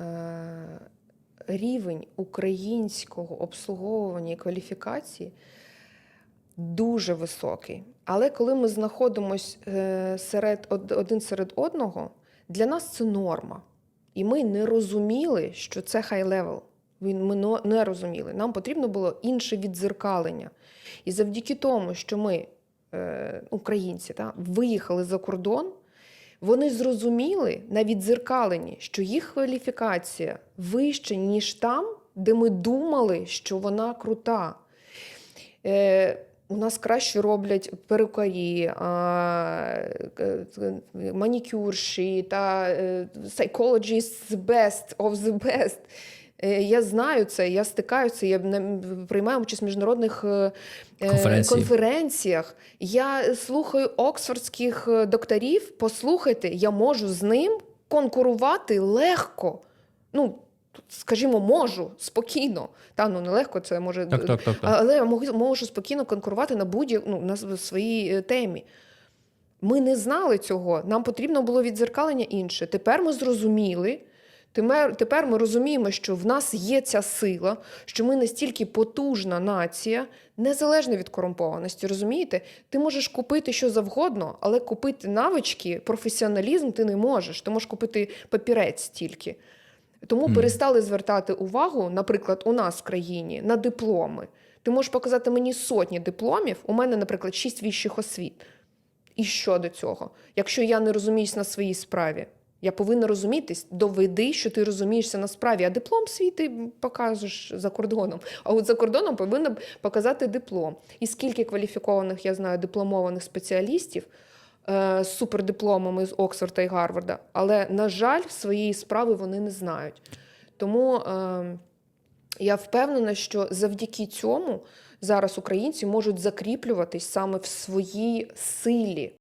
е, рівень українського обслуговування і кваліфікації дуже високий. Але коли ми знаходимося серед, один серед одного, для нас це норма. І ми не розуміли, що це хай левел. Ми не розуміли. Нам потрібно було інше віддзеркалення. І завдяки тому, що ми, е, українці, виїхали за кордон, вони зрозуміли на віддзеркаленні, що їх кваліфікація вища, ніж там, де ми думали, що вона крута. Е, у нас краще роблять перукарі, е, е, манікюрші та е, psychologists best of the best. Е, Я знаю це, я стикаюся, я приймаю участь в міжнародних е, е, Конференції. конференціях. Я слухаю оксфордських докторів. Послухайте, я можу з ним конкурувати легко. Ну, скажімо, можу спокійно. Та ну нелегко це може Так, так, так, так. але я можу, можу спокійно конкурувати на будь ну, на своїй темі. Ми не знали цього. Нам потрібно було відзеркалення інше. Тепер ми зрозуміли. Тепер, ми розуміємо, що в нас є ця сила, що ми настільки потужна нація, незалежно від корумпованості. Розумієте? Ти можеш купити що завгодно, але купити навички, професіоналізм ти не можеш. Ти можеш купити папірець тільки. Тому Мгм. перестали звертати увагу, наприклад, у нас в країні на дипломи. Ти можеш показати мені сотні дипломів. У мене, наприклад, шість вищих освіт. І що до цього? Якщо я не розуміюсь на своїй справі, я повинна розумітись, доведи, що ти розумієшся на справі, а диплом свій ти покажеш за кордоном. А от за кордоном повинна показати диплом. І скільки кваліфікованих я знаю дипломованих спеціалістів е, з супердипломами з Оксфорда і Гарварда, але, на жаль, своєї справи вони не знають. Тому е, я впевнена, що завдяки цьому зараз українці можуть закріплюватись саме в своїй силі.